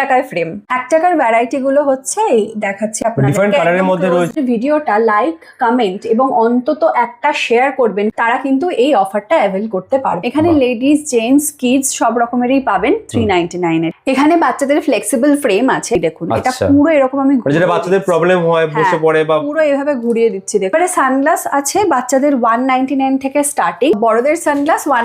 টাকায় ফ্রেম এক টাকার ভ্যারাইটি গুলো হচ্ছে দেখাচ্ছি আপনাদের মধ্যে রয়েছে। ভিডিওটা লাইক কমেন্ট এবং অন্তত একটা শেয়ার করবেন তারা কিন্তু এই অফারটা অ্যাভেল করতে পারবে। এখানে লেডিস জেন্টস কিডস সব রকমেরই পাবেন থ্রি নাইনটি নাইনের এখানে বাচ্চাদের ফ্লেক্সিবল ফ্রেম আছে দেখুন। এটা আচ্ছা। পুরো এরকম আমি মানে যেটা বাচ্চাদের প্রবলেম হয় বসে হ্যাঁ, পড়ে বা পুরো এভাবে ঘুরিয়ে দিচ্ছি দেখো এবারে সানগ্লাস আছে বাচ্চাদের ওয়ান থেকে স্টার্টিং বড়দের সানগ্লাস ওয়ান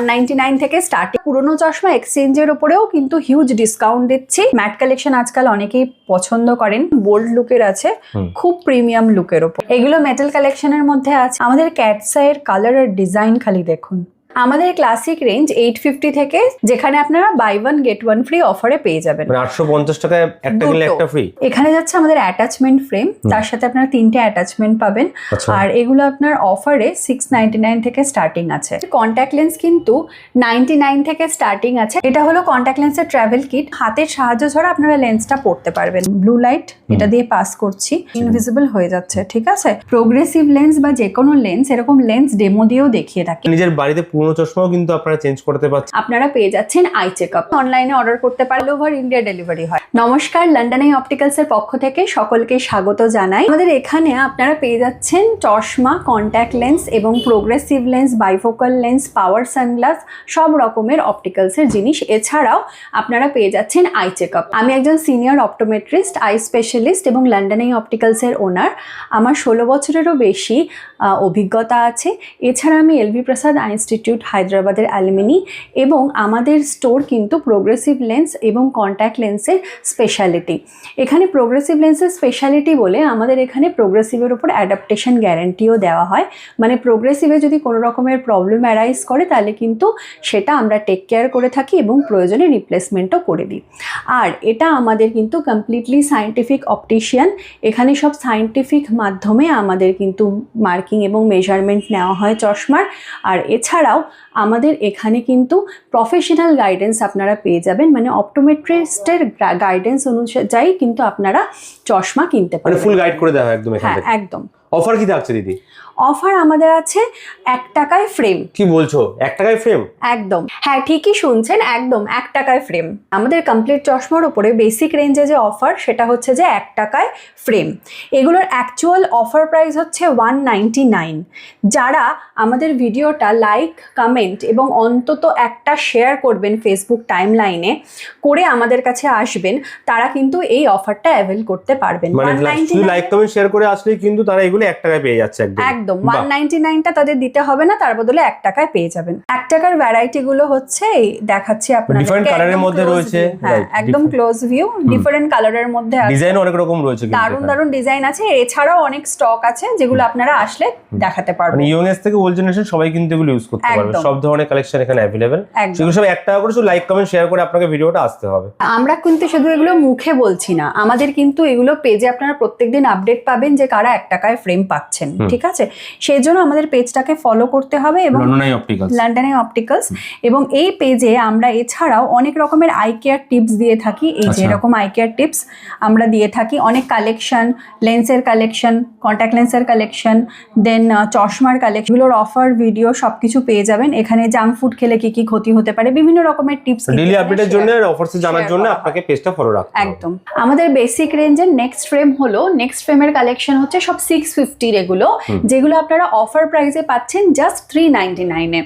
থেকে স্টার্টিং পুরনো চশমা এক্সচেঞ্জের উপরেও কিন্তু হিউজ ডিসকাউন্ট দিচ্ছি। ম্যাট কালেকশন আজকাল অনেকেই পছন্দ করেন। বোল্ড লুকের আছে খুব প্রিমিয়াম লুকের ওপর। এগুলো মেটাল কালেকশনের মধ্যে আছে। আমাদের ক্যাটসাইয়ের কালার আর ডিজাইন খালি দেখুন। আমাদের ক্লাসিক রেঞ্জ এইট ফিফটি থেকে যেখানে আপনারা buy one get one free অফারে পেয়ে যাবেন। মানে আটশো পঞ্চাশ টাকায় একটা কিনলে একটা ফ্রি এখানে যাচ্ছে আমাদের অ্যাটাচমেন্ট ফ্রেম তার সাথে আপনারা তিনটে অ্যাটাচমেন্ট পাবেন। আচ্ছা। আর এগুলো আপনার অফারে সিক্স নাইনটি নাইন থেকে স্টার্টিং আছে। কন্ট্যাক্ট লেন্স কিন্তু নাইনটি নাইন থেকে স্টার্টিং আছে। এটা হলো কন্ট্যাক্ট লেন্সের ট্রাভেল কিট হাতের সাহায্য ছাড়া আপনারা লেন্সটা পড়তে পারবেন। ব্লু লাইট এটা দিয়ে পাস করছি। ইনভিজিবল হয়ে যাচ্ছে ঠিক আছে? প্রোগ্রেসিভ লেন্স বা যে কোনো লেন্স এরকম লেন্স ডেমো দিয়েও দেখিয়ে থাকি। নিজের বাড়িতে পুরনো চশমাও কিন্তু আপনারা চেঞ্জ করতে পারছেন। আপনারা পেয়ে যাচ্ছেন আই চেকআপ অনলাইনে অর্ডার করতে পারলে ওভার ইন্ডিয়া ডেলিভারি হয়। নমস্কার লন্ডন আই অপটিক্যালস এর পক্ষ থেকে সকলকে স্বাগত জানাই। আমাদের এখানে আপনারা পেয়ে যাচ্ছেন চশমা কন্ট্যাক্ট লেন্স এবং progressive lens bifocal lens power sunglass সব রকমের অপটিক্যালস এর জিনিস। এছাড়াও আপনারা পেয়ে যাচ্ছেন আই চেকআপ আমি একজন সিনিয়র অপটোমেট্রিস্ট আই স্পেশালিস্ট এবং লন্ডন আই অপটিক্যালস এর ওনার আমার ষোলো বছরেরও বেশি অভিজ্ঞতা আছে। এছাড়া আমি এলভি প্রসাদ আই ইনস্টিটিউট হায়দ্রাবাদের অ্যালুমিনি এবং আমাদের স্টোর কিন্তু প্রোগ্রেসিভ লেন্স এবং কন্ট্যাক্ট লেন্সের স্পেশালিটি এখানে প্রোগ্রেসিভ লেন্সের স্পেশালিটি বলে আমাদের এখানে প্রোগ্রেসিভের উপর অ্যাডাপ্টেশন গ্যারেন্টিও দেওয়া হয়। মানে প্রোগ্রেসিভে যদি কোনো রকমের প্রবলেম অ্যারাইজ করে, তাহলে কিন্তু সেটা আমরা টেক কেয়ার করে থাকি এবং প্রয়োজনে রিপ্লেসমেন্টও করে দিই। আর এটা আমাদের কিন্তু কমপ্লিটলি সায়েন্টিফিক অপটিশিয়ান এখানে সব সায়েন্টিফিক মাধ্যমে আমাদের কিন্তু মার্কিং এবং মেজারমেন্ট নেওয়া হয় চশমার। আর এছাড়াও আমাদের এখানে কিন্তু প্রফেশনাল গাইডেন্স আপনারা পেয়ে যাবেন। মানে অপটোমেট্রিস্টের গাইডেন্স অনুযায়ী কিন্তু আপনারা চশমা কিনতে পারেন ফুল গাইড করে দেওয়া একদম হ্যাঁ একদম। অফার কি থাকছে দিদি? অফার আমাদের আছে এক টাকায় ফ্রেম কি বলছো? এক টাকায় ফ্রেম একদম। হ্যাঁ ঠিকই শুনছেন একদম এক টাকায় ফ্রেম আমাদের কমপ্লিট চশমার উপরে বেসিক রেঞ্জে যে অফার সেটা হচ্ছে যে এক টাকায় ফ্রেম এগুলোর অ্যাকচুয়াল অফার প্রাইস হচ্ছে ওয়ান নাইনটি নাইন যারা আমাদের ভিডিওটা লাইক কমেন্ট এবং অন্তত একটা শেয়ার করবেন ফেসবুক টাইম লাইনে করে আমাদের কাছে আসবেন তারা কিন্তু এই অফারটা অ্যাভেল করতে পারবেন। 199 লাইক কমেন্ট শেয়ার করে আসলেই কিন্তু তারা এগুলো এক টাকায় পেয়ে যাচ্ছে একদম একদম ওয়ান নাইনটি নাইনটা তাদের দিতে হবে না তার বদলে এক টাকায় পেয়ে যাবেন। এক টাকার ভ্যারাইটি গুলো হচ্ছে দেখাচ্ছি আপনাদের মধ্যে রয়েছে, হ্যাঁ একদম ক্লোজ ভিউ ডিফারেন্ট কালারের মধ্যে আছে। ডিজাইন অনেক রকম রয়েছে কিন্তু দারুণ দারুণ ডিজাইন আছে এছাড়াও অনেক স্টক আছে যেগুলো আপনারা আসলে দেখাতে মানে পারবেন। ইয়ং এজ থেকে ওল্ড জেনারেশন সবাই কিন্তু এগুলো ইউজ করতে পারবে। সব ধরনের কালেকশন এখানে একদম। সেগুলো সব এক টাকা করে শুধু লাইক কমেন্ট শেয়ার করে আপনাকে ভিডিওটা আসতে হবে। আমরা কিন্তু শুধু এগুলো মুখে বলছি না আমাদের কিন্তু এগুলো পেজে আপনারা প্রত্যেকদিন আপডেট পাবেন যে কারা এক টাকায় ফ্রেম পাচ্ছেন ঠিক আছে? সেই জন্য আমাদের পেজটাকে ফলো করতে হবে এবং অপটিক্যালস লন্ডনে অপটিক্যালস এবং এই পেজে আমরা এছাড়াও অনেক রকমের আই কেয়ার টিপস দিয়ে থাকি। এই যে আচ্ছা। এরকম আই কেয়ার টিপস আমরা দিয়ে থাকি। অনেক কালেকশন লেন্সের কালেকশন কন্ট্যাক্ট লেন্সের কালেকশন দেন চশমার কালেকশন এগুলোর অফার ভিডিও সবকিছু পেয়ে যাবেন। এখানে জাঙ্ক ফুড খেলে কি কি ক্ষতি হতে পারে? বিভিন্ন রকমের টিপস ডেইলি আপডেটের জন্য আর অফার্স জানার জন্য আপনাকে পেজটা ফলো রাখতে হবে। একদম। আমাদের বেসিক রেঞ্জের নেক্সট ফ্রেম হলো নেক্সট ফ্রেমের কালেকশন হচ্ছে সব সিক্স ফিফটির এগুলো যেগুলো আপনারা অফার প্রাইসে পাচ্ছেন জাস্ট থ্রি নাইনটি নাইনে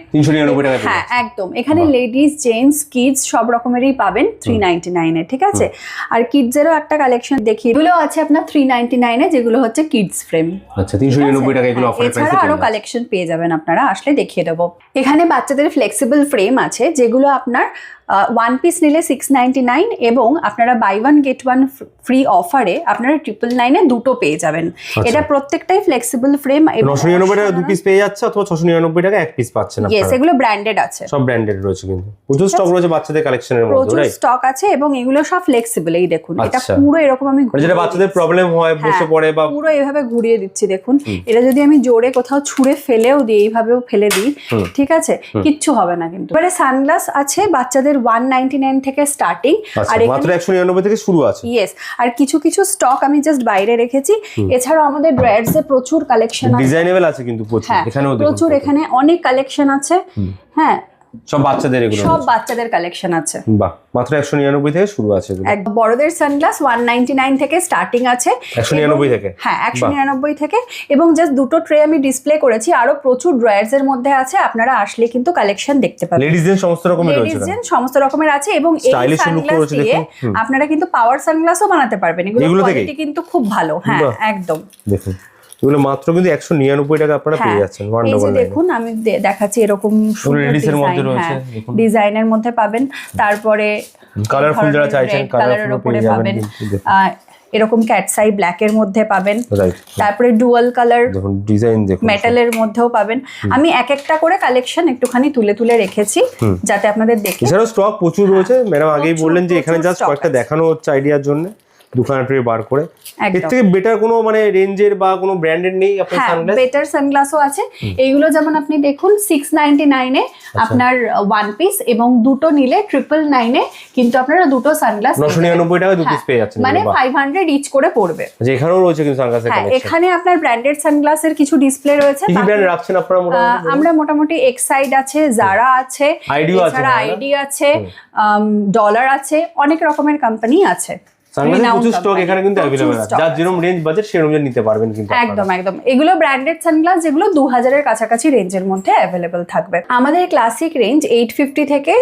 হ্যাঁ একদম। এখানে লেডিস জেন্টস কিডস সব রকমেরই পাবেন থ্রি নাইনটি নাইনে ঠিক আছে? আর কিডসেরও একটা কালেকশন দেখি এগুলো আছে আপনার থ্রি নাইনটি নাইনে যেগুলো হচ্ছে কিডস ফ্রেম আচ্ছা তিনশো নিরানব্বই টাকা এগুলো অফার প্রাইসে এছাড়া আরও কালেকশন পেয়ে যাবেন আপনারা আসলে দেখিয়ে দেবো। এখানে বাচ্চাদের ফ্লেক্সিবল ফ্রেম আছে যেগুলো আপনার ওয়ান পিস নিলে সিক্স নাইনটি নাইন এবং আপনারা buy one get one free অফারে আপনারা ট্রিপল নাইনে দুটো পেয়ে যাবেন। এটা প্রত্যেকটাই ফ্লেক্সিবল ফ্রেম নশো নিরানব্বই টাকা দু পিস পেয়ে যাচ্ছে অথবা ছশো নিরানব্বই টাকা এক পিস পাচ্ছেন ইয়েস এগুলো ব্র্যান্ডেড আছে। সব ব্র্যান্ডেড রয়েছে কিন্তু। প্রচুর স্টক রয়েছে বাচ্চাদের কালেকশনের মধ্যে প্রচুর স্টক আছে এবং এগুলো সব ফ্লেক্সিবল এই দেখুন। এটা আচ্ছা। পুরো এরকম আমি মানে যেটা বাচ্চাদের প্রবলেম হয় বসে হ্যাঁ, পড়ে বা পুরো এভাবে ঘুরিয়ে দিচ্ছি দেখুন। এটা যদি আমি জোরে কোথাও ছুঁড়ে ফেলেও দিই এইভাবেও ফেলে দিই ঠিক আছে? কিচ্ছু হবে না কিন্তু। এবারে সানগ্লাস আছে বাচ্চাদের ওয়ান নাইনটি নাইন থেকে স্টার্টিং আচ্ছা আর মাত্র একশো নিরানব্বই থেকে শুরু আছে। ইয়েস আর কিছু কিছু স্টক আমি জাস্ট বাইরে রেখেছি। এছাড়াও আমাদের ড্রয়ার্স এ প্রচুর কালেকশন আছে। ডিজাইনেবল আছে কিন্তু প্রচুর হ্যাঁ এখানেও প্রচুর এখানে অনেক কালেকশন আছে। হ্যাঁ সব বাচ্চাদের এগুলো সব বাচ্চাদের কালেকশন আছে। বাহ মাত্র একশো নিরানব্বই থেকে শুরু আছে এগুলো। এক বড়দের সানগ্লাস ওয়ান থেকে স্টার্টিং আছে। একশো নিরানব্বই থেকে? হ্যাঁ একশো বাহ। নিরানব্বই থেকে। এবং জাস্ট দুটো ট্রে আমি ডিসপ্লে করেছি। আরও প্রচুর ড্রয়ার্স এর মধ্যে আছে। আপনারা আসলে কিন্তু কালেকশন দেখতে পাবেন। লেডিসদের সমস্ত রকমের রয়েছে লেডিস সমস্ত রকমের আছে। এবং এই সানগ্লাস দিয়ে আপনারা কিন্তু পাওয়ার সানগ্লাসও বানাতে পারবেন। এগুলো কোয়ালিটি কিন্তু খুব ভালো। হ্যাঁ একদম। দেখুন। এগুলো মাত্র কিন্তু একশো নিরানব্বই টাকা আপনারা পেয়ে হ্যাঁ যাচ্ছেন এই যে দেখুন আমি দেখাচ্ছি এরকম মধ্যে রয়েছে, ডিজাইনের মধ্যে পাবেন। তারপরে কালারফুল যারা চাইছেন কালারের কালারফুল উপরে পাবেন। এরকম ক্যাটসাই ব্ল্যাক এর মধ্যে পাবেন। তারপরে ডুয়াল কালার ডিজাইন দেখুন। মেটালের মধ্যেও পাবেন। আমি এক একটা করে কালেকশন একটুখানি তুলে তুলে রেখেছি যাতে আপনাদের দেখে এছাড়াও স্টক প্রচুর রয়েছে। ম্যাডাম আগেই বললেন যে এখানে জাস্ট কয়েকটা দেখানো হচ্ছে আইডিয়ার জন্য। দুখানা ট্রে বার করে। এর থেকে বেটার কোনো মানে রেঞ্জের বা কোনো ব্র্যান্ডের নেই আপনার হ্যাঁ সানগ্লাস বেটার সানগ্লাসও আছে। এইগুলো যেমন আপনি দেখুন সিক্স নাইনটি নাইনে আচ্ছা। আপনার ওয়ান পিস এবং দুটো নিলে ট্রিপল নাইনে কিন্তু আপনারা দুটো সানগ্লাস নশো নিরানব্বই টাকায় দু পিস পেয়ে যাচ্ছেন। মানে এগুলো, বাহ। ফাইভ হান্ড্রেড ইচ করে পড়বে। আচ্ছা, এখানেও রয়েছে কিন্তু সানগ্লাসের হ্যাঁ কালেকশন এখানে আপনার ব্র্যান্ডেড সানগ্লাসের কিছু ডিসপ্লে রয়েছে। কি ব্র্যান্ড রাখছেন আপনারা মোটামুটি আমরা মোটামুটি এক্সাইড আছে জারা আছে আইডিও আছে আইডি আছে ডলার আছে অনেক রকমের কোম্পানি আছে। সানগ্লাসের প্রচুর স্টক এখানে কিন্তু প্রচুর আছে। যার যেরকম রেঞ্জ বাজেট সেরকম নিতে পারবেন কিন্তু একদম একদম। এগুলো ব্র্যান্ডেড সানগ্লাস যেগুলো দু হাজারের কাছাকাছি রেঞ্জের মধ্যে থাকবে। আমাদের ক্লাসিক রেঞ্জ এইট ফিফটি থেকে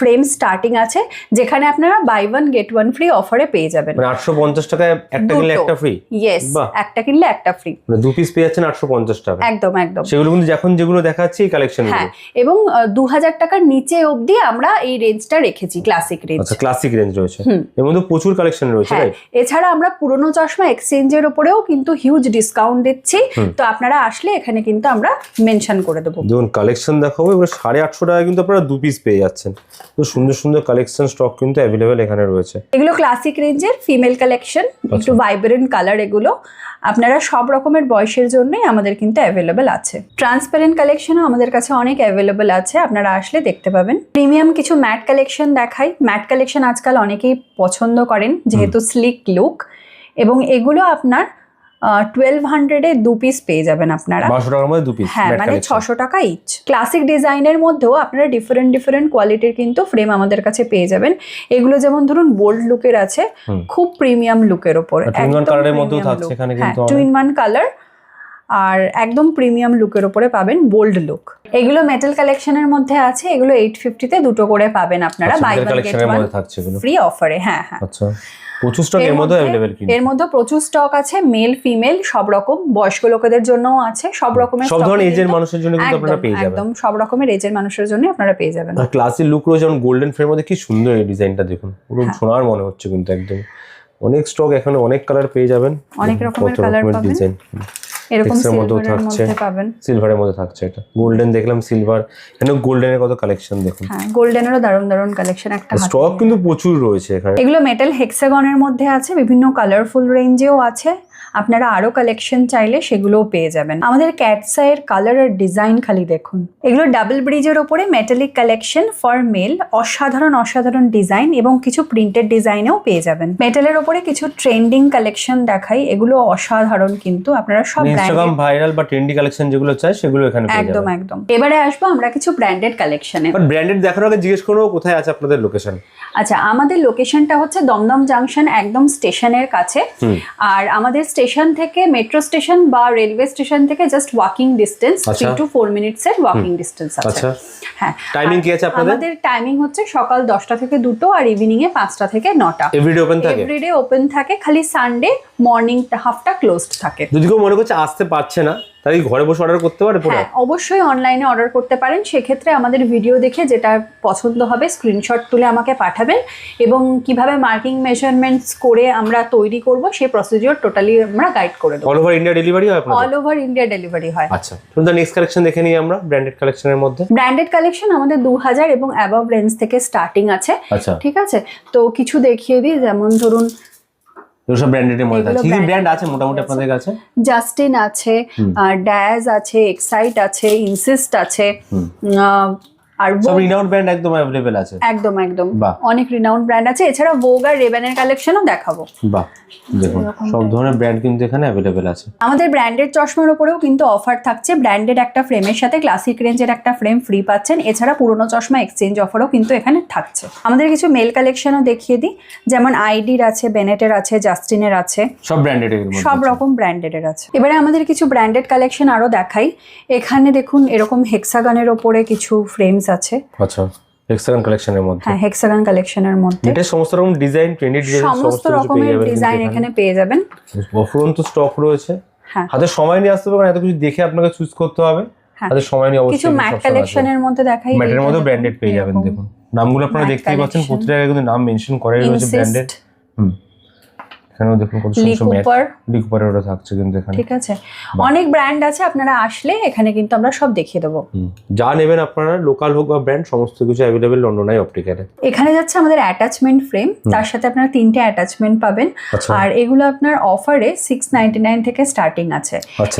ফ্রেম স্টার্টিং আছে যেখানে আপনারা buy one get one free অফারে পেয়ে যাবেন। মানে আটশো পঞ্চাশ টাকায় একটা কিনলে একটা ফ্রি ইয়েস। একটা কিনলে একটা ফ্রি মানে দু পিস পেয়ে যাচ্ছেন আটশো পঞ্চাশ টাকা। একদম একদম। সেগুলো কিন্তু এখন যেগুলো দেখাচ্ছি এই কালেকশন হ্যাঁ এবং দু হাজার টাকার নিচে অবধি আমরা এই রেঞ্জটা রেখেছি ক্লাসিক রেঞ্জ আচ্ছা ক্লাসিক রেঞ্জ রয়েছে। এর মধ্যে প্রচুর কালেকশন রয়েছে হ্যাঁ রাইট এছাড়া আমরা পুরনো চশমা এক্সচেঞ্জের ওপরেও কিন্তু হিউজ ডিসকাউন্ট দিচ্ছি। তো আপনারা আসলে এখানে কিন্তু আমরা মেনশন করে দেবো। দেখুন কালেকশন দেখাবো এবার সাড়ে আটশো টাকা কিন্তু আপনারা দু পিস পেয়ে যাচ্ছেন। তো সুন্দর সুন্দর কালেকশন স্টক কিন্তু অ্যাভেলেবেল এখানে রয়েছে। এগুলো ক্লাসিক রেঞ্জের ফিমেল কালেকশন। একটু ভাইব্রেন্ট কালার এগুলো। আপনারা সব রকমের বয়সের জন্যই আমাদের কিন্তু অ্যাভেলেবেল আছে। ট্রান্সপারেন্ট কালেকশনও আমাদের কাছে অনেক অ্যাভেলেবেল আছে আপনারা আসলে দেখতে পাবেন। প্রিমিয়াম কিছু ম্যাট কালেকশন দেখাই। ম্যাট কালেকশন আজকাল অনেকেই পছন্দ করেন যেহেতু স্লিক লুক এবং এগুলো আপনার টুয়েলভ হান্ড্রেডে দু পিস পেয়ে যাবেন আপনারা। বারোশো টাকার মধ্যে দু পিস হ্যাঁ মানে ছশো টাকা ইচ ক্লাসিক ডিজাইনের মধ্যেও আপনারা ডিফারেন্ট ডিফারেন্ট কোয়ালিটির কিন্তু ফ্রেম আমাদের কাছে পেয়ে যাবেন। এগুলো যেমন ধরুন বোল্ড লুকের আছে খুব প্রিমিয়াম লুকের ওপরে। টুইন ওয়ান কালার আর একদম প্রিমিয়াম লুকের ওপরে পাবেন বোল্ড লুক এগুলো মেটাল কালেকশনের মধ্যে আছে এগুলো এইট ফিফটিতে দুটো করে পাবেন আপনারা বাই ওয়ান গেট ফ্রি অফারে হ্যাঁ হ্যাঁ। আচ্ছা। প্রচুর স্টক এর মধ্যে अवेलेबल কিন্তু। এর মধ্যে প্রচুর স্টক আছে মেল ফিমেল সব রকম বয়স্ক লোকেদের জন্যও আছে সব রকমের সব ধরনের এজের মানুষের জন্য কিন্তু আপনারা পেয়ে যাবেন। একদম সব রকমের এজের মানুষের জন্য আপনারা পেয়ে যাবেন। আর ক্লাসি লুক রয়েছে যেমন গোল্ডেন ফ্রেম মধ্যে কি সুন্দর এই ডিজাইনটা দেখুন। পুরো হ্যাঁ। সোনার মনে হচ্ছে কিন্তু একদম। অনেক স্টক এখানে অনেক কালার পেয়ে যাবেন। অনেক রকমের কালার পাবেন। ডিজাইন এরকম সিলভারের থাকছে। মধ্যে পাবেন। সিলভারের মধ্যে থাকছে এটা। গোল্ডেন দেখলাম সিলভার এখানে গোল্ডেনের কত কালেকশন দেখুন। হ্যাঁ গোল্ডেনেরও দারুণ দারুণ কালেকশন একটা স্টক কিন্তু প্রচুর রয়েছে এখানে। এগুলো মেটাল হেক্সাগনের মধ্যে আছে বিভিন্ন কালারফুল রেঞ্জেও আছে। আপনারা আরও কালেকশন চাইলে সেগুলোও পেয়ে যাবেন। আমাদের ক্যাটসাইয়ের কালার আর ডিজাইন খালি দেখুন। এগুলো ডাবল ব্রিজের ওপরে মেটালিক কালেকশন ফর মেল অসাধারণ অসাধারণ ডিজাইন এবং কিছু প্রিন্টেড ডিজাইনেও পেয়ে যাবেন। মেটালের ওপরে কিছু ট্রেন্ডিং কালেকশন দেখাই এগুলো অসাধারণ কিন্তু আপনারা সব ইনস্টাগ্রাম ভাইরাল বা ট্রেন্ডি কালেকশন যেগুলো চাই সেগুলো এখানে পেয়ে একদম যাবেন। একদম। এবারে আসব আমরা কিছু ব্র্যান্ডেড কালেকশনে ব্র্যান্ডেড দেখার আগে জিজ্ঞেস করব কোথায় আছে আপনাদের লোকেশন আচ্ছা আমাদের লোকেশনটা হচ্ছে দমদম জাংশন একদম স্টেশনের কাছে। আর আমাদের স্টেশন থেকে মেট্রো স্টেশন বা রেলওয়ে স্টেশন থেকে just walking distance three. Two four minutes এর ওয়াকিং ডিস্টেন্স আছে। আচ্ছা। হ্যাঁ। টাইমিং কি আছে আপনাদের? আমাদের টাইমিং হচ্ছে সকাল দশটা থেকে দুটো আর ইভিনিং এ পাঁচটা থেকে নটা। এভরিডে ওপেন থাকে? এভরিডে ওপেন থাকে খালি সানডে মর্নিং হাফটা ক্লোজড থাকে। যদি কেউ মনে করছে আসতে পারছে না তাহলে ঘরে বসে অর্ডার করতে পারে হ্যাঁ অবশ্যই অনলাইনে অর্ডার করতে পারেন। সেক্ষেত্রে আমাদের ভিডিও দেখে যেটা পছন্দ হবে স্ক্রিনশট তুলে আমাকে পাঠাবেন এবং কীভাবে মার্কিং মেজারমেন্টস করে আমরা তৈরি করব সেই প্রসিডিওর টোটালি আমরা গাইড করে দেবো। অল ওভার ইন্ডিয়া ডেলিভারি হয় আপনাদের? অল ওভার ইন্ডিয়া ডেলিভারি হয়। আচ্ছা তো নেক্সট কালেকশন দেখে নিই আমরা ব্র্যান্ডেড কালেকশনের মধ্যে। ব্র্যান্ডেড কালেকশন আমাদের দু হাজার এবং অ্যাবভ রেঞ্জ থেকে স্টার্টিং আছে। আচ্ছা। ঠিক আছে? তো কিছু দেখিয়ে দিই যেমন ধরুন সব ব্র্যান্ডেডের মধ্যে আছে কি ব্র্যান্ড আছে মোটামুটি আপনাদের কাছে? জাস্টিন আছে। ড্যাজ আছে এক্সাইট আছে ইনসিস্ট আছে আর সব রিনাউন্ড ব্র্যান্ড একদম অ্যাভেলেবেল আছে। একদম একদম। অনেক রিনাউন্ড ব্র্যান্ড আছে। এছাড়া ভোগ আর রেবেনের কালেকশনও দেখাবো। বাহ দেখুন সব ধরনের ব্র্যান্ড কিন্তু এখানে অ্যাভেলেবেল আছে। আমাদের ব্র্যান্ডেড চশমার উপরেও কিন্তু অফার থাকছে। ব্র্যান্ডেড একটা ফ্রেমের সাথে ক্লাসিক রেঞ্জের একটা ফ্রেম ফ্রি পাচ্ছেন। এছাড়া পুরনো চশমা এক্সচেঞ্জ অফারও কিন্তু এখানে থাকছে। আমাদের কিছু মেল কালেকশনও দেখিয়ে দিই। যেমন আইডির আছে বেনেটের আছে জাস্টিনের আছে। সব ব্র্যান্ডেড এর মধ্যে সব রকম ব্র্যান্ডেড এর আছে। এবারে আমাদের কিছু ব্র্যান্ডেড কালেকশন আরও দেখাই। এখানে দেখুন এরকম হেক্সাগনের ওপরে কিছু ফ্রেমস আছে। আচ্ছা হেক্সাগন কালেকশনের মধ্যে? হ্যাঁ হেক্সাগন কালেকশনের মধ্যে। এটা সমস্ত রকম ডিজাইন ট্রেন্ডি ডিজাইন সমস্ত রকমের ডিজাইন এখানে। পেয়ে যাবেন। অফুরন্ত স্টক রয়েছে। হ্যাঁ। হাতে সময় নিয়ে আসতে হবে এত কিছু দেখে আপনাকে চুজ করতে হবে। হ্যাঁ। হাতে সময় নিয়ে অবশ্যই কিছু ম্যাট কালেকশনের মধ্যে দেখাই ম্যাটের মধ্যে ব্র্যান্ডেড পেয়ে যাবেন দেখুন। নামগুলো আপনারা দেখতেই পাচ্ছেন। প্রতিটা জায়গায় কিন্তু নাম মেনশন করাই রয়েছে ব্র্যান্ডেড হুম। এখানেও দেখুন কত সুন্দর ম্যাট কুপার লিকুপারের ওটা থাকছে কিন্তু এখানে। ঠিক আছে। অনেক ব্র্যান্ড আছে আপনারা আসলে এখানে কিন্তু আমরা সব দেখিয়ে দেবো। যা নেবেন আপনারা লোকাল হোক বা ব্র্যান্ড সমস্ত কিছু অ্যাভেলেবেল অপটিক্যালে এখানে যাচ্ছে আমাদের অ্যাটাচমেন্ট ফ্রেম তার সাথে আপনারা তিনটে অ্যাটাচমেন্ট পাবেন। আচ্ছা। আর এগুলো আপনার অফারে সিক্স নাইনটি নাইন থেকে স্টার্টিং আছে। আচ্ছা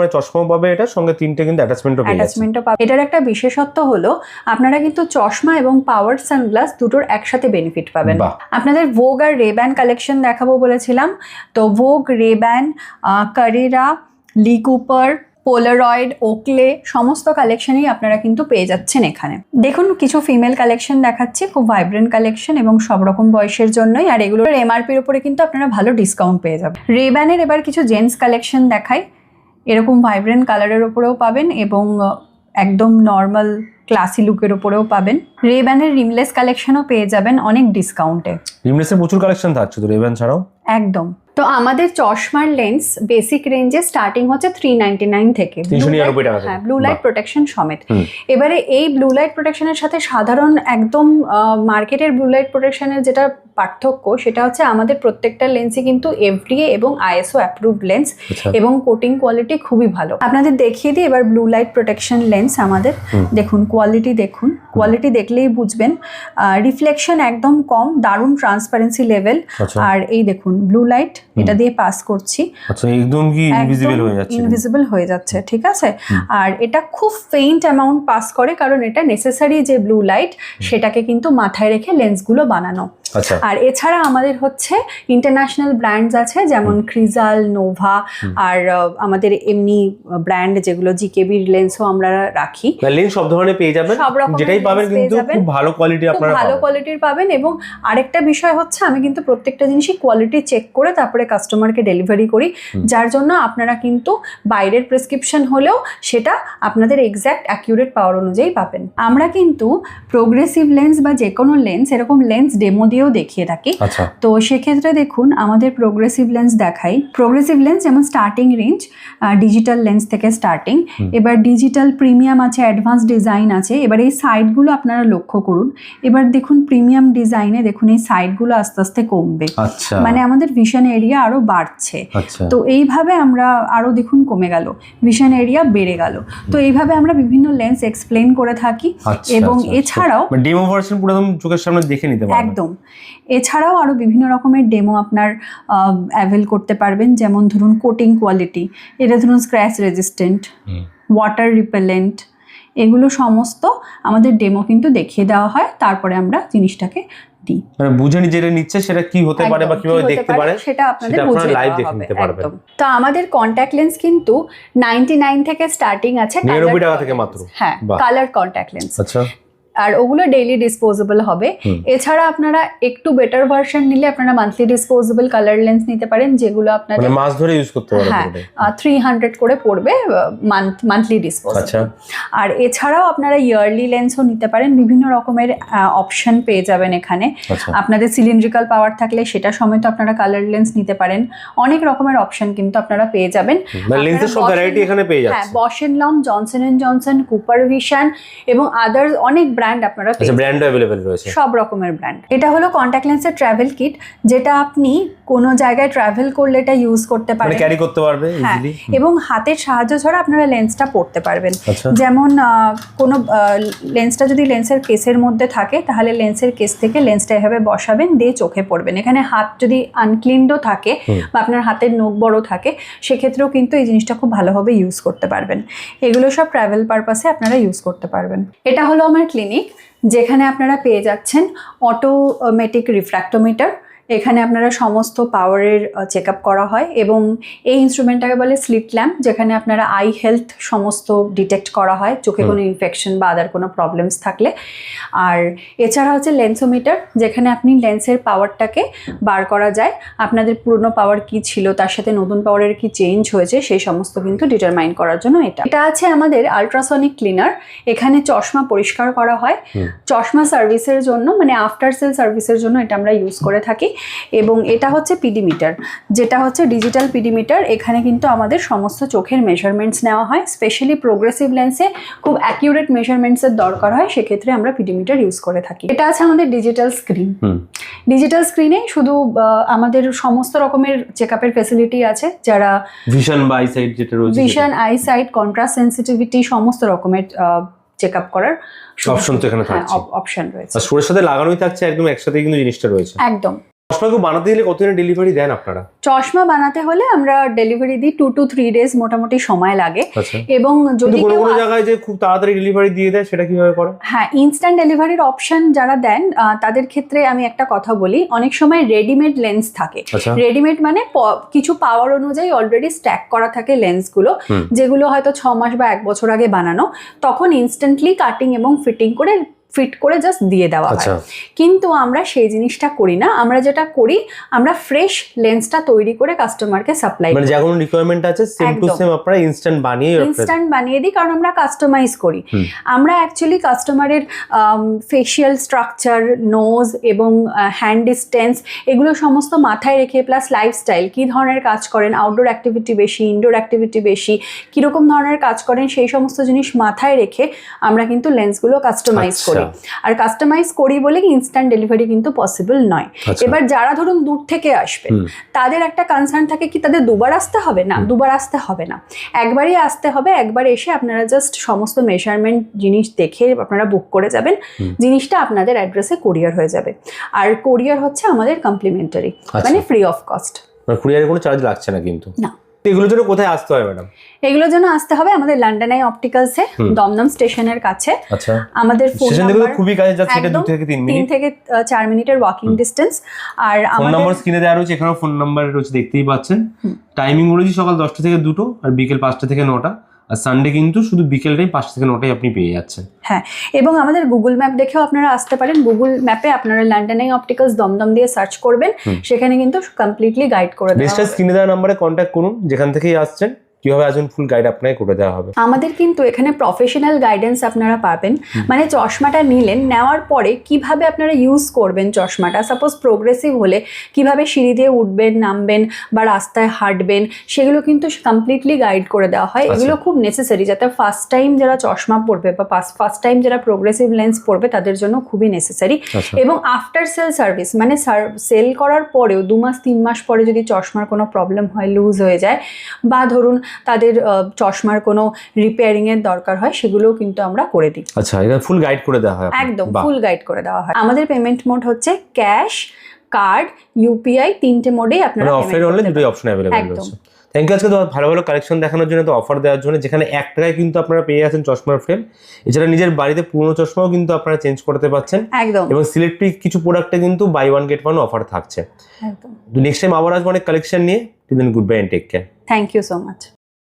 মানে চশমাও পাবে এটা সঙ্গে তিনটে কিন্তু অ্যাটাচমেন্টও পেয়ে অ্যাটাচমেন্টও পাবেন এটার একটা বিশেষত্ব হলো আপনারা কিন্তু চশমা এবং পাওয়ার সানগ্লাস দুটোর একসাথে বেনিফিট পাবেন। আপনাদের ভোগ আর রেব্যান কালেকশন দেখাবো বলেছিলাম। তো Vogue Rayban Carrera Lee Cooper Polaroid Oakley সমস্ত কালেকশনই আপনারা কিন্তু পেয়ে যাচ্ছেন এখানে। দেখুন, কিছু ফিমেল কালেকশন দেখাচ্ছি, খুব ভাইব্রেন্ট কালেকশন এবং সব রকম বয়সের জন্যই, আর এগুলোর এমআরপির উপরে কিন্তু আপনারা ভালো ডিসকাউন্ট পেয়ে যাবেন। রেব্যানের এবার কিছু জেন্টস কালেকশন দেখাই, এরকম ভাইব্রেন্ট কালারের ওপরেও পাবেন এবং একদম নর্মাল ক্লাসি লুকের ওপরেও পাবেন। রেব্যানের রিমলেস কালেকশনও পেয়ে যাবেন অনেক ডিসকাউন্টে রিমলেসের প্রচুর কালেকশন থাকছে তো রেব্যান ছাড়াও? একদম। তো আমাদের চশমার লেন্স বেসিক রেঞ্জে স্টার্টিং হচ্ছে থ্রি নাইনটি নাইন থেকে। হ্যাঁ ব্লু লাইট প্রোটেকশন সমেত। এবারে এই ব্লু লাইট প্রোটেকশনের সাথে সাধারণ একদম মার্কেটের ব্লু লাইট প্রোটেকশনের যেটা পার্থক্য সেটা হচ্ছে আমাদের প্রত্যেকটা লেন্সই কিন্তু এফডিএ এবং আইএসও অ্যাপ্রুভড লেন্স এবং কোটিং কোয়ালিটি খুবই ভালো। আপনাদের দেখিয়ে দিই এবার ব্লু লাইট প্রোটেকশন লেন্স আমাদের। দেখুন কোয়ালিটি দেখুন। কোয়ালিটি দেখলেই বুঝবেন। রিফ্লেকশন একদম কম দারুণ ট্রান্সপারেন্সি লেভেল আচ্ছা। আর এই দেখুন ব্লু লাইট এটা দিয়ে পাস করছি। আচ্ছা একদম কি ইনভিজিবল হয়ে যাচ্ছে? ইনভিজিবল হয়ে যাচ্ছে ঠিক আছে? আর এটা খুব ফেইন্ট অ্যামাউন্ট পাস করে কারণ এটা নেসেসারি যে ব্লু লাইট সেটাকে কিন্তু মাথায় রেখে লেন্সগুলো বানানো। আর এছাড়া আমাদের হচ্ছে ইন্টারন্যাশনাল ব্র্যান্ডস আছে যেমন ক্রিজাল নোভা আর আমাদের এমনি ব্র্যান্ড যেগুলো জিকেবির লেন্সও আমরা রাখি। লেন্স সব ধরনের পেয়ে যাবেন সব রকমের যেটাই পাবেন কিন্তু খুব ভালো কোয়ালিটি আপনারা ভালো কোয়ালিটির পাবেন এবং আরেকটা বিষয় হচ্ছে আমি কিন্তু প্রত্যেকটা জিনিসই কোয়ালিটি চেক করে তারপরে কাস্টমারকে ডেলিভারি করি যার জন্য আপনারা কিন্তু বাইরের প্রেসক্রিপশন হলেও সেটা আপনাদের এক্স্যাক্ট অ্যাকিউরেট পাওয়ার অনুযায়ী পাবেন। আমরা কিন্তু প্রোগ্রেসিভ লেন্স বা যে কোনো লেন্স এরকম লেন্স ডেমো দিয়েও দেখিয়ে থাকি। আচ্ছা। তো সেক্ষেত্রে দেখুন আমাদের প্রোগ্রেসিভ লেন্স দেখাই। প্রোগ্রেসিভ লেন্স যেমন স্টার্টিং রেঞ্জ ডিজিটাল লেন্স থেকে স্টার্টিং এবার ডিজিটাল প্রিমিয়াম আছে অ্যাডভান্স ডিজাইন আছে। এবার এই সাইডগুলো আপনারা লক্ষ্য করুন। এবার দেখুন প্রিমিয়াম ডিজাইনে দেখুন এই সাইডগুলো আস্তে আস্তে কমবে। আচ্ছা। মানে আমাদের ভিশন এরিয়া আরও বাড়ছে। আচ্ছা। তো এইভাবে আমরা আরও দেখুন কমে গেল। ভিশন এরিয়া বেড়ে গেল। তো এইভাবে আমরা বিভিন্ন লেন্স এক্সপ্লেন করে থাকি এবং। এছাড়াও মানে ডেমো ভার্সন পুরো চোখের সামনে দেখে নিতে পারবেন। একদম। এছাড়াও আরও বিভিন্ন রকমের ডেমো আপনার অ্যাভেল করতে পারবেন। যেমন ধরুন কোটিং কোয়ালিটি এটা ধরুন স্ক্র্যাচ রেজিস্ট্যান্ট ওয়াটার রিপেলেন্ট এগুলো সমস্ত আমাদের ডেমো কিন্তু দেখিয়ে দেওয়া হয়। তারপরে আমরা জিনিসটাকে দিই। মানে বুঝে যেটা নিচ্ছে সেটা কি হতে পারে বা কীভাবে দেখতে পারে সেটা আপনাদের দেখে নিতে পারবেন। তো আমাদের কন্ট্যাক্ট লেন্স কিন্তু নাইনটি নাইন থেকে স্টার্টিং আছে নিরানব্বই colored টাকা থেকে মাত্র। হ্যাঁ কালার কন্ট্যাক্ট লেন্স আচ্ছা। আর ওগুলো ডেইলি ডিসপোজেবল হবে। এছাড়া আপনারা একটু বেটার ভার্সন নিলে আপনারা মান্থলি ডিসপোজেবল কালার লেন্স নিতে পারেন যেগুলো আপনাদের মানে মাস ধরে ইউজ করতে পারবেন হ্যাঁ পুরোটাই। থ্রি হান্ড্রেড করে পড়বে মান্থ মান্থলি ডিসপোজেবল আচ্ছা। আর এছাড়াও আপনারা ইয়ারলি লেন্সও নিতে পারেন বিভিন্ন রকমের অপশন পেয়ে যাবেন এখানে। আচ্ছা। আপনাদের সিলিন্ড্রিক্যাল পাওয়ার থাকলে সেটা সমেত আপনারা কালার লেন্স নিতে পারেন। অনেক রকমের অপশন কিন্তু আপনারা পেয়ে যাবেন। মানে লেন্সের সব ভ্যারাইটি এখানে পেয়ে হ্যাঁ যাচ্ছে বসেন long Johnson and Johnson Cooper Vision এবং আদার্স অনেক ব্র্যান্ড ব্র্যান্ড আপনারা আচ্ছা ব্র্যান্ডও অ্যাভেলেবেল রয়েছে। সব রকমের ব্র্যান্ড এটা হলো কন্টাক্ট লেন্সের ট্রাভেল কিট যেটা আপনি কোনো জায়গায় ট্রাভেল করলে এটা ইউজ করতে মানে পারেন। ক্যারি করতে পারবে হ্যাঁ ইজিলি এবং হাতের সাহায্য ছাড়া আপনারা লেন্সটা পড়তে পারবেন। আচ্ছা। যেমন কোনো লেন্সটা যদি লেন্সের কেসের মধ্যে থাকে তাহলে লেন্সের কেস থেকে লেন্সটা এভাবে বসাবেন দিয়ে চোখে পড়বেন। এখানে হাত যদি আনক্লিনডও থাকে বা আপনার হাতের নখ বড় থাকে সেক্ষেত্রেও কিন্তু এই জিনিসটা খুব ভালোভাবে ইউজ করতে পারবেন। এগুলো সব ট্রাভেল পারপাসে আপনারা ইউজ করতে পারবেন। এটা হলো আমার ক্লিনিক যেখানে আপনারা পেয়ে যাচ্ছেন অটোমেটিক রিফ্র্যাক্টোমিটার এখানে আপনারা সমস্ত পাওয়ারের চেক আপ করা হয় এবং এই ইনস্ট্রুমেন্টটাকে বলে স্লিট ল্যাম্প যেখানে আপনারা আই হেলথ সমস্ত ডিটেক্ট করা হয় চোখে কোনো ইনফেকশন বা আদার কোনো প্রবলেমস থাকলে। আর এছাড়া হচ্ছে লেন্সোমিটার যেখানে আপনি লেন্সের পাওয়ারটাকে বার করা যায়। আপনাদের পুরনো পাওয়ার কি ছিল তার সাথে নতুন পাওয়ারের কি চেঞ্জ হয়েছে সেই সমস্ত কিন্তু ডিটারমাইন করার জন্য এটা। এটা আছে আমাদের আলট্রাসনিক ক্লিনার এখানে চশমা পরিষ্কার করা হয়। চশমা সার্ভিসের জন্য মানে আফটার সেল সার্ভিসের জন্য এটা আমরা ইউজ করে থাকি। এবং এটা হচ্ছে পিডিমিটার যেটা হচ্ছে ডিজিটাল পিডিমিটার। এখানে কিন্তু আমাদের সমস্ত চোখের মেজারমেন্টস নেওয়া হয়। স্পেশালি প্রোগ্রেসিভ লেন্সে খুব অ্যাকিউরেট মেজারমেন্টসের দরকার হয় সেক্ষেত্রে আমরা পিডিমিটার ইউজ করে থাকি। এটা আছে আমাদের ডিজিটাল স্ক্রিন ডিজিটাল স্ক্রিনে শুধু আমাদের সমস্ত রকমের চেক আপের ফেসিলিটি আছে যারা ভিশন বা আইসাইট যেটা রয়েছে ভিশন আইসাইট কন্ট্রাস্ট সেন্সিটিভিটি সমস্ত রকমের চেক আপ করার Option তো এখানে হ্যাঁ, থাকছে। অপশন রয়েছে। আর স্টোরের সাথে লাগানোই থাকছে একদম একসাথে কিন্তু জিনিসটা রয়েছে। একদম। চশমাকে বানাতে গেলে ডেলিভারি দেন আপনারা? চশমা বানাতে হলে আমরা ডেলিভারি দিই টু টু থ্রি ডেজ মোটামুটি সময় লাগে। আচ্ছা। এবং যদি কোনো কোনো জায়গায় যে খুব তাড়াতাড়ি ডেলিভারি দিয়ে দেয় সেটা কীভাবে করে? হ্যাঁ ইনস্ট্যান্ট ডেলিভারির অপশন যারা দেন তাদের ক্ষেত্রে আমি একটা কথা বলি অনেক সময় রেডিমেড লেন্স থাকে। আচ্ছা। রেডিমেড মানে কিছু পাওয়ার অনুযায়ী অলরেডি স্ট্যাক করা থাকে লেন্সগুলো যেগুলো হয়তো ছ মাস বা এক বছর আগে বানানো। তখন ইনস্ট্যান্টলি কাটিং এবং ফিটিং করে ফিট করে জাস্ট দিয়ে দেওয়া হয়। আচ্ছা। কিন্তু আমরা সেই জিনিসটা করি না। আমরা যেটা করি আমরা ফ্রেশ লেন্সটা তৈরি করে কাস্টমারকে সাপ্লাই মানে যা কোনো রিকোয়ারমেন্ট আছে সেম টু সেম আপনারা ইনস্ট্যান্ট বানিয়ে ইনস্ট্যান্ট বানিয়ে দিই কারণ আমরা কাস্টমাইজ করি। আমরা অ্যাকচুয়ালি কাস্টমারের ফেশিয়াল স্ট্রাকচার নোজ এবং হ্যান্ড ডিস্টেন্স এগুলো সমস্ত মাথায় রেখে প্লাস লাইফস্টাইল কী ধরনের কাজ করেন আউটডোর অ্যাক্টিভিটি বেশি ইনডোর অ্যাক্টিভিটি বেশি কীরকম ধরনের কাজ করেন সেই সমস্ত জিনিস মাথায় রেখে আমরা কিন্তু লেন্সগুলো কাস্টমাইজ আচ্ছা। আর কাস্টমাইজ করি বলে ইনস্ট্যান্ট ডেলিভারি কিন্তু পসিবল নয়। আচ্ছা। এবার যারা ধরুন দূর থেকে আসবে তাদের একটা কনসার্ন থাকে কি তাদের দুবার আসতে হবে না? দুবার আসতে হবে না। একবারই আসতে হবে একবার এসে আপনারা জাস্ট সমস্ত মেজারমেন্ট জিনিস দেখে আপনারা বুক করে যাবেন। জিনিসটা আপনাদের অ্যাড্রেসে কোরিয়ার হয়ে যাবে। আর কোরিয়ার হচ্ছে আমাদের কমপ্লিমেন্টারি আচ্ছা। মানে ফ্রি অফ কস্ট কুরিয়ারের কোনো চার্জ লাগছে না কিন্তু? না। এগুলোর জন্য কোথায় আসতে হয় ম্যাডাম এগুলোর জন্য আসতে হবে আমাদের লন্ডনে অপটিক্যালসে এ দমদম স্টেশনের কাছে। আচ্ছা। আমাদের ফোন নাম্বার খুবই কাছে যাচ্ছে এটা দু থেকে তিন মিনিট মিনিট থেকে আহ, চার মিনিটের ওয়াকিং ডিসটেন্স আর ফোন আমাদের নাম্বার স্ক্রিনে দেওয়া রয়েছে এখানেও ফোন নাম্বার রয়েছে দেখতেই পাচ্ছেন। টাইমিং রয়েছে সকাল দশটা থেকে দুটো আর বিকেল পাঁচটা থেকে নটা। আর সানডে কিন্তু শুধু বিকেল টাইম পাঁচটা থেকে নটায় আপনি পেয়ে যাচ্ছেন। হ্যাঁ এবং আমাদের গুগল ম্যাপ দেখেও আপনারা আসতে পারেন। গুগল ম্যাপে আপনারা লন্ডনে অপটিক্যালস দমদম দিয়ে সার্চ করবেন। সেখানে কিন্তু কমপ্লিটলি গাইড করে দেওয়া। স্ক্রিনে দেওয়া নাম্বারে কন্ট্যাক্ট করুন যেখান থেকেই আসছেন। কীভাবে আসবেন ফুল গাইড আপনাকে করে দেওয়া হবে? আমাদের কিন্তু এখানে প্রফেশনাল গাইডেন্স আপনারা পাবেন। মানে চশমাটা নিলেন নেওয়ার পরে কীভাবে আপনারা ইউজ করবেন চশমাটা? সাপোজ প্রোগ্রেসিভ হলে কীভাবে সিঁড়ি দিয়ে উঠবেন নামবেন বা রাস্তায় হাঁটবেন সেগুলো কিন্তু কমপ্লিটলি গাইড করে দেওয়া হয়। আচ্ছা। এগুলো খুব নেসেসারি যাতে ফার্স্ট টাইম যারা চশমা পড়বে বা ফার্স্ট টাইম যারা প্রোগ্রেসিভ লেন্স পড়বে তাদের জন্য খুবই নেসেসারি আচ্ছা। এবং আফটার সেল সার্ভিস মানে সেল করার পরেও দু মাস তিন মাস পরে যদি চশমার কোনো প্রবলেম হয় লুজ হয়ে যায় বা ধরুন তাদের চশমার কোনো রিপেয়ারিংয়ের দরকার হয় সেগুলোও কিন্তু আমরা করে দিই। আচ্ছা এটা ফুল গাইড করে দেওয়া হয় একদম ফুল গাইড করে দেওয়া হয়। আমাদের পেমেন্ট মোড হচ্ছে ক্যাশ কার্ড ইউপিআই তিনটে মোডেই আপনারা মানে অফলাইন অনলাইন করতে দুটোই অপশন অ্যাভেলেবল। রয়েছে। থ্যাংক ইউ আজকে তো ভালো ভালো কালেকশন দেখানোর জন্য তো অফার দেওয়ার জন্য। যেখানে এক টাকায় কিন্তু আপনারা পেয়ে যাচ্ছেন চশমার ফ্রেম এছাড়া নিজের বাড়িতে পুরনো চশমাও কিন্তু আপনারা চেঞ্জ করতে পারছেন। একদম। এবং সিলেক্টিভ কিছু প্রোডাক্টে কিন্তু buy one get one offer থাকছে। একদম। নেক্সট টাইম আবার আসব অনেক কালেকশন নিয়ে। Then good bye and take care thank you so much